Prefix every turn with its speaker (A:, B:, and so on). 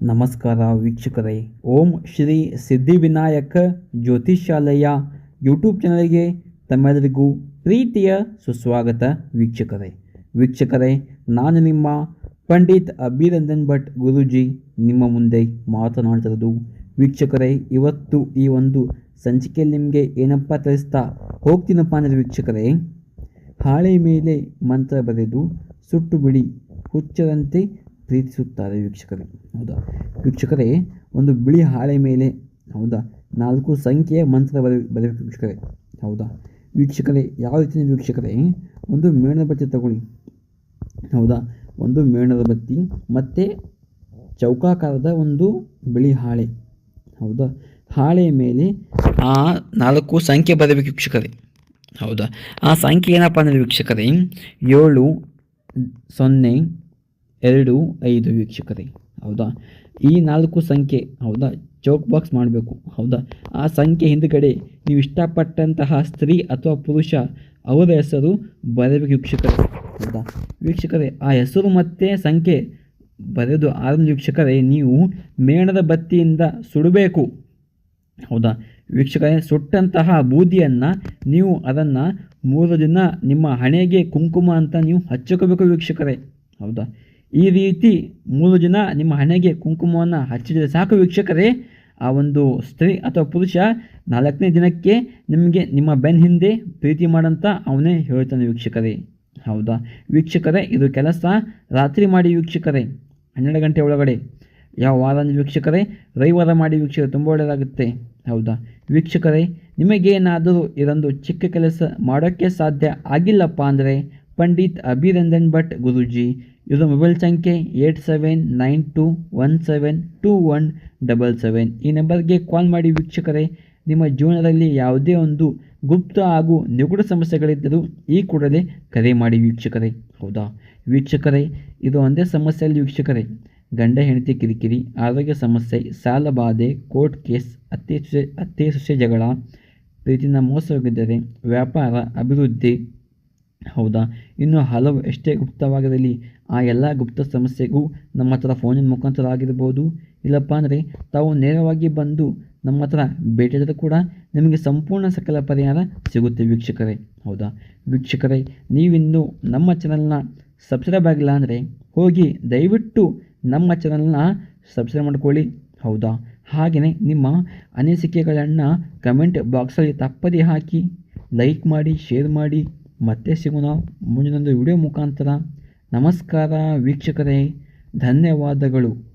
A: ನಮಸ್ಕಾರ ವೀಕ್ಷಕರೇ. ಓಂ ಶ್ರೀ ಸಿದ್ಧಿವಿನಾಯಕ ಜ್ಯೋತಿಷಾಲಯ ಯೂಟ್ಯೂಬ್ ಚಾನಲ್ಗೆ ತಮ್ಮೆಲ್ಲರಿಗೂ ಪ್ರೀತಿಯ ಸುಸ್ವಾಗತ ವೀಕ್ಷಕರೇ. ವೀಕ್ಷಕರೇ, ನಾನು ನಿಮ್ಮ ಪಂಡಿತ್ ಅಭಿರಂಜನ್ ಭಟ್ ಗುರುಜಿ ನಿಮ್ಮ ಮುಂದೆ ಮಾತನಾಡ್ತಿರೋದು. ವೀಕ್ಷಕರೇ, ಇವತ್ತು ಈ ಒಂದು ಸಂಚಿಕೆಯಲ್ಲಿ ನಿಮಗೆ ಏನಪ್ಪ ತಿಳಿಸ್ತಾ ಹೋಗ್ತೀನಪ್ಪ ಅಂದರೆ ವೀಕ್ಷಕರೇ, ಹಾಳೆ ಮೇಲೆ ಮಂತ್ರ ಬರೆದು ಸುಟ್ಟು ಬಿಡಿ ಹುಚ್ಚರಂತೆ ಪ್ರೀತಿಸುತ್ತಾರೆ ವೀಕ್ಷಕರೇ. ಹೌದಾ? ವೀಕ್ಷಕರೇ, ಒಂದು ಬಿಳಿ ಹಾಳೆ ಮೇಲೆ, ಹೌದಾ? ನಾಲ್ಕು ಸಂಖ್ಯೆಯ ಮಂತ್ರ ಬರ ಬರಬೇಕು ವೀಕ್ಷಕರೇ. ಹೌದಾ? ವೀಕ್ಷಕರೇ, ಯಾವ ರೀತಿಯ ವೀಕ್ಷಕರೇ, ಒಂದು ಮೇಣದ ಬತ್ತಿ ತಗೊಳ್ಳಿ. ಹೌದಾ? ಒಂದು ಮೇಣದ ಬತ್ತಿ, ಮತ್ತು ಚೌಕಾಕಾರದ ಒಂದು ಬಿಳಿ ಹಾಳೆ. ಹೌದಾ? ಹಾಳೆಯ ಮೇಲೆ ಆ ನಾಲ್ಕು ಸಂಖ್ಯೆ ಬರಬೇಕು ವೀಕ್ಷಕರೇ. ಹೌದಾ? ಆ ಸಂಖ್ಯೆ ಏನಪ್ಪ ಅಂದರೆ ವೀಕ್ಷಕರೇ, ಏಳು, ಸೊನ್ನೆ ಎರಡು, ಐದು ವೀಕ್ಷಕರೇ. ಹೌದಾ? ಈ ನಾಲ್ಕು ಸಂಖ್ಯೆ, ಹೌದಾ? ಚೌಕ್ ಬಾಕ್ಸ್ ಮಾಡಬೇಕು. ಹೌದಾ? ಆ ಸಂಖ್ಯೆ ಹಿಂದುಗಡೆ ನೀವು ಇಷ್ಟಪಟ್ಟಂತಹ ಸ್ತ್ರೀ ಅಥವಾ ಪುರುಷ, ಅವರ ಹೆಸರು ಬರಬೇಕು ವೀಕ್ಷಕರೇ. ಹೌದಾ? ವೀಕ್ಷಕರೇ, ಆ ಹೆಸರು ಮತ್ತು ಸಂಖ್ಯೆ ಬರೆದು ಆರನೇ ವೀಕ್ಷಕರೇ, ನೀವು ಮೇಣದ ಬತ್ತಿಯಿಂದ ಸುಡಬೇಕು. ಹೌದಾ? ವೀಕ್ಷಕರೇ, ಸುಟ್ಟಂತಹ ಬೂದಿಯನ್ನು ನೀವು ಅದನ್ನು ಮೂರು ದಿನ ನಿಮ್ಮ ಹಣೆಗೆ ಕುಂಕುಮ ಅಂತ ನೀವು ಹಚ್ಚಕೋಬೇಕು ವೀಕ್ಷಕರೇ. ಹೌದಾ? ಈ ರೀತಿ ಮೂರು ದಿನ ನಿಮ್ಮ ಹಣೆಗೆ ಕುಂಕುಮವನ್ನು ಹಚ್ಚಿದರೆ ಸಾಕು ವೀಕ್ಷಕರೇ. ಆ ಒಂದು ಸ್ತ್ರೀ ಅಥವಾ ಪುರುಷ ನಾಲ್ಕನೇ ದಿನಕ್ಕೆ ನಿಮಗೆ ನಿಮ್ಮ ಬೆನ್ ಹಿಂದೆ ಪ್ರೀತಿ ಮಾಡಂತ ಅವನೇ ಹೇಳ್ತಾನೆ ವೀಕ್ಷಕರೇ. ಹೌದಾ? ವೀಕ್ಷಕರೇ, ಇದು ಕೆಲಸ ರಾತ್ರಿ ಮಾಡಿ ವೀಕ್ಷಕರೇ. ಹನ್ನೆರಡು ಗಂಟೆ ಒಳಗಡೆ. ಯಾವ ವಾರ ವೀಕ್ಷಕರೇ, ರವಿವಾರ ಮಾಡಿ ವೀಕ್ಷಕರು, ತುಂಬ ಒಳ್ಳೆಯದಾಗುತ್ತೆ. ಹೌದಾ? ವೀಕ್ಷಕರೇ, ನಿಮಗೇನಾದರೂ ಇದೊಂದು ಚಿಕ್ಕ ಕೆಲಸ ಮಾಡೋಕ್ಕೆ ಸಾಧ್ಯ ಆಗಿಲ್ಲಪ್ಪ ಅಂದರೆ ಪಂಡಿತ್ ಅಭಿರಂಜನ್ ಭಟ್ ಗುರೂಜಿ ಇದು ಮೊಬೈಲ್ ಸಂಖ್ಯೆ eight seven nine two one seven two one double seven. ಈ ನಂಬರ್ಗೆ ಕಾಲ್ ಮಾಡಿ ವೀಕ್ಷಕರೇ, ನಿಮ್ಮ ಜೀವನದಲ್ಲಿ ಯಾವುದೇ ಒಂದು ಗುಪ್ತ ಹಾಗೂ ನಿಗೂಢ ಸಮಸ್ಯೆಗಳಿದ್ದರೂ ಈ ಕೂಡಲೇ ಕರೆ ಮಾಡಿ ವೀಕ್ಷಕರೇ. ಹೌದಾ? ವೀಕ್ಷಕರೇ, ಇದು ಒಂದೇ ಸಮಸ್ಯೆಯಲ್ಲಿ ವೀಕ್ಷಕರೇ. ಗಂಡ, ಹೆಂಡತಿ, ಕಿರಿಕಿರಿ, ಆರೋಗ್ಯ ಸಮಸ್ಯೆ, ಸಾಲ ಬಾಧೆ, ಕೋರ್ಟ್ ಕೇಸ್ ಅತ್ತೆ ಸೊಸೆ ಅತ್ತೆ ಸೊಸೆ ಜಗಳ ಪ್ರೀತಿನ ಮೋಸ ಹೋಗಿದ್ದರೆ ವ್ಯಾಪಾರ, ಅಭಿವೃದ್ಧಿ ಹೌದಾ? ಇನ್ನು ಹಲವು ಎಷ್ಟೇ ಗುಪ್ತವಾಗಿರಲಿ ಆ ಎಲ್ಲ ಗುಪ್ತ ಸಮಸ್ಯೆಗೂ ನಮ್ಮ ಹತ್ರ ಫೋನಿನ ಮುಖಾಂತರ ಆಗಿರ್ಬೋದು. ಇಲ್ಲಪ್ಪ ಅಂದರೆ ತಾವು ನೇರವಾಗಿ ಬಂದು ನಮ್ಮ ಹತ್ರ ಭೇಟಿಯಾದರೂ ಕೂಡ ನಿಮಗೆ ಸಂಪೂರ್ಣ ಸಕಲ ಪರಿಹಾರ ಸಿಗುತ್ತೆ ವೀಕ್ಷಕರೇ. ಹೌದಾ? ವೀಕ್ಷಕರೇ, ನೀವಿನ್ನು ನಮ್ಮ ಚಾನಲ್ನ ಸಬ್ಸ್ಕ್ರೈಬ್ ಆಗಿಲ್ಲ ಅಂದರೆ ಹೋಗಿ ದಯವಿಟ್ಟು ನಮ್ಮ ಚಾನಲ್ನ ಸಬ್ಸ್ಕ್ರೈಬ್ ಮಾಡ್ಕೊಳ್ಳಿ. ಹೌದಾ? ಹಾಗೆಯೇ ನಿಮ್ಮ ಅನಿಸಿಕೆಗಳನ್ನು ಕಮೆಂಟ್ ಬಾಕ್ಸಲ್ಲಿ ತಪ್ಪದೇ ಹಾಕಿ ಲೈಕ್ ಮಾಡಿ ಶೇರ್ ಮಾಡಿ. ಮತ್ತೆ ಸಿಗೋಣ. ಮುಂದಿನೊಂದು ವಿಡಿಯೋ ಮುಖಾಂತರ. ನಮಸ್ಕಾರ ವೀಕ್ಷಕರೇ. ಧನ್ಯವಾದಗಳು.